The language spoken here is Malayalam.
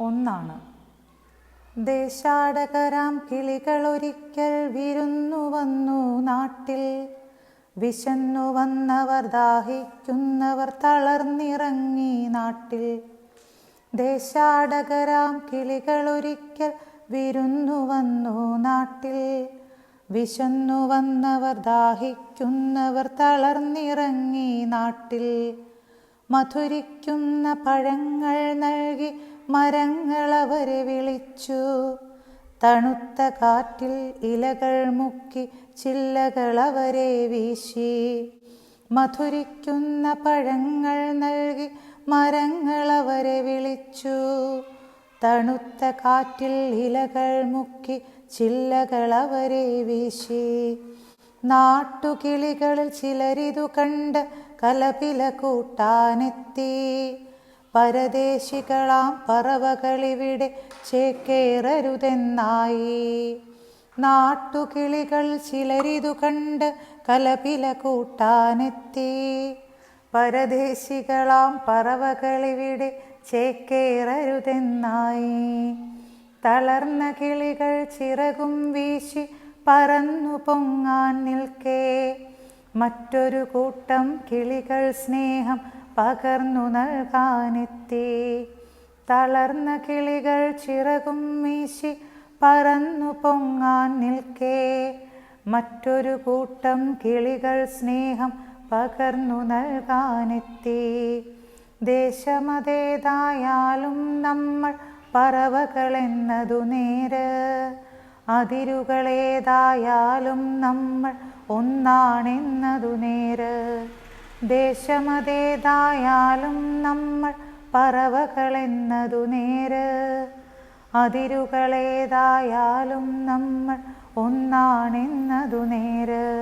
ഒന്നാണ്. ദേശാടകരാം കിളികളൊരിക്കൽ വിരുന്നു വന്നു നാട്ടിൽ. വിശന്നു വന്നവർ ദാഹിക്കുന്നവർ തളർന്നിറങ്ങി നാട്ടിൽ. ദേശാടകരാം കിളികളൊരിക്കൽ വിരുന്നു വന്നു നാട്ടിൽ. വിശന്നു വന്നവർ ദാഹിക്കുന്നവർ തളർന്നിറങ്ങി നാട്ടിൽ. മധുരിക്കുന്ന പഴങ്ങൾ നൽകി മരങ്ങൾ അവരെ വിളിച്ചു. തണുത്ത കാറ്റിൽ ഇലകൾ മുക്കി ചില്ലകൾ അവരെ വീശി. മധുരിക്കുന്ന പഴങ്ങൾ നൽകി മരങ്ങൾ അവരെ വിളിച്ചു. തണുത്ത കാറ്റിൽ ഇലകൾ മുക്കി ചില്ലകൾ അവരെ വീശി. നാട്ടുകിളികളിൽ ചിലരിതു കണ്ട് കലപില കൂട്ടാനെത്തി. പരദേശികളാം പറവകളിവിടെ ചേക്കേറരുതെന്നായി. നാട്ടുകിളികൾ ചിലരിതു കണ്ട് കലപില കൂട്ടാനെത്തി. പരദേശികളാം പറവകളിവിടെ ചേക്കേറരുതെന്നായി. തളർന്ന കിളികൾ ചിറകും വീശി പറന്നു പൊങ്ങാൻ നിൽക്കേ. മറ്റൊരു കൂട്ടം കിളികൾ സ്നേഹം പകർന്നു നൽകാനെത്തി. തളർന്ന കിളികൾ ചിറകും മീശി പറന്നു പൊങ്ങാൻ നിൽക്കേ. മറ്റൊരു കൂട്ടം കിളികൾ സ്നേഹം പകർന്നു നൽകാനെത്തി. ദേശമതേതായാലും നമ്മൾ പറവകളെന്നതു നേര്. അതിരുകളേതായാലും നമ്മൾ ഒന്നാണെന്നതു നേര്. ദേശമതേതായാലും നമ്മൾ പറവകളെന്നതു നേര്. അതിരുകളേതായാലും നമ്മൾ ഒന്നാണെന്നതു നേര്.